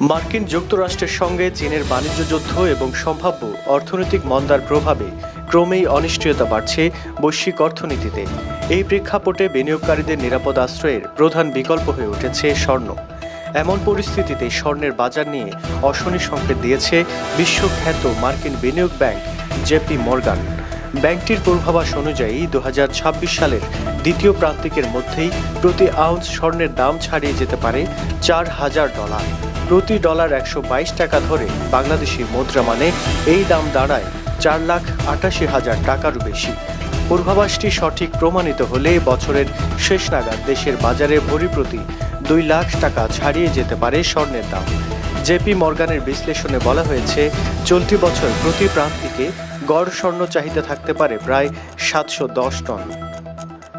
মার্কিন যুক্তরাষ্ট্রের সঙ্গে চীনের বাণিজ্য যুদ্ধ এবং সম্ভাব্য অর্থনৈতিক মন্দার প্রভাবে ক্রমেই অনিশ্চয়তা বাড়ছে বৈশ্বিক অর্থনীতিতে। এই প্রেক্ষাপটে বিনিয়োগকারীদের নিরাপদ আশ্রয়ের প্রধান বিকল্প হয়ে উঠেছে স্বর্ণ। এমন পরিস্থিতিতে স্বর্ণের বাজার নিয়ে অশনি সংকেত দিয়েছে বিশ্বখ্যাত মার্কিন বিনিয়োগ ব্যাংক জেপি মর্গান। ব্যাংকটির পূর্বাভাস অনুযায়ী দু হাজার ছাব্বিশ সালের দ্বিতীয় প্রান্তিকের মধ্যেই প্রতি আউন্স স্বর্ণের দাম ছাড়িয়ে যেতে পারে চার হাজার ডলার। প্রতি ডলার একশো বাইশ টাকা ধরে বাংলাদেশি মুদ্রা মানে এই দাম দাঁড়ায় চার লাখ আটাশি হাজার টাকারও বেশি। পূর্বাভাসটি সঠিক প্রমাণিত হলে বছরের শেষ নাগাদ দেশের বাজারে ভরি প্রতি দুই লাখ টাকা ছাড়িয়ে যেতে পারে স্বর্ণের দাম। জেপি মর্গানের বিশ্লেষণে বলা হয়েছে, চলতি বছর প্রতি প্রান্তিকে গড় স্বর্ণ চাহিদা থাকতে পারে প্রায় সাতশো দশ টন।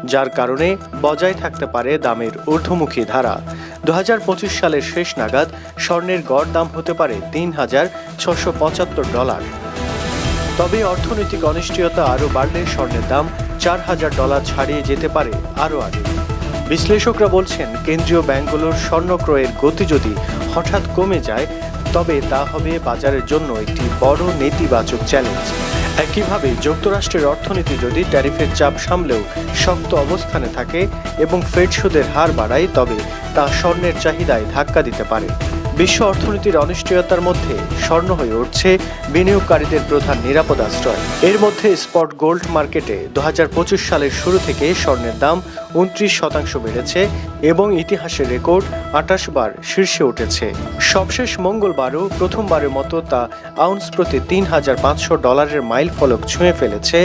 যার কারণে বজায় থাকতে পারে দামের ঊর্ধ্বমুখী ধারা। দু হাজার পঁচিশ সালের শেষ নাগাদ স্বর্ণের গড় দাম হতে পারে তিন হাজার ছশো পঁচাত্তর ডলার। তবে অর্থনৈতিক অনিশ্চয়তা আরও বাড়লে স্বর্ণের দাম চার হাজার ডলার ছাড়িয়ে যেতে পারে আরও আগে। বিশ্লেষকরা বলছেন, কেন্দ্রীয় ব্যাংকগুলোর স্বর্ণ ক্রয়ের গতি যদি হঠাৎ কমে যায়, তবে তা হবে বাজারের জন্য একটি বড় নেতিবাচক চ্যালেঞ্জ। একইভাবে যুক্তরাষ্ট্রের অর্থনীতি যদি ট্যারিফের চাপ সামলেও শক্ত অবস্থানে থাকে এবং ফেড সুদের হার বাড়ায়, তবে তা স্বর্ণের চাহিদায় ধাক্কা দিতে পারে। বিশ্ব অর্থনীতির অনিশ্চয়তার মধ্যে স্বর্ণ হয়ে উঠছে বিনিয়োগকারীদের প্রধান নিরাপদ আশ্রয়। এর মধ্যে স্পট গোল্ড মার্কেটে দু হাজার পঁচিশ সালের শুরু থেকে স্বর্ণের দাম উনত্রিশ শতাংশ বেড়েছে এবং ইতিহাসের রেকর্ড আটাশ বার শীর্ষে উঠেছে। সবশেষ মঙ্গলবারও প্রথমবারের মতো তা আউন্স প্রতি তিন হাজার পাঁচশো ডলারের মাইল ফলক ছুঁয়ে ফেলেছে,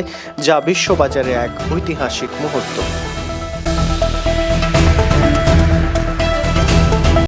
যা বিশ্ববাজারে এক ঐতিহাসিক মুহূর্ত।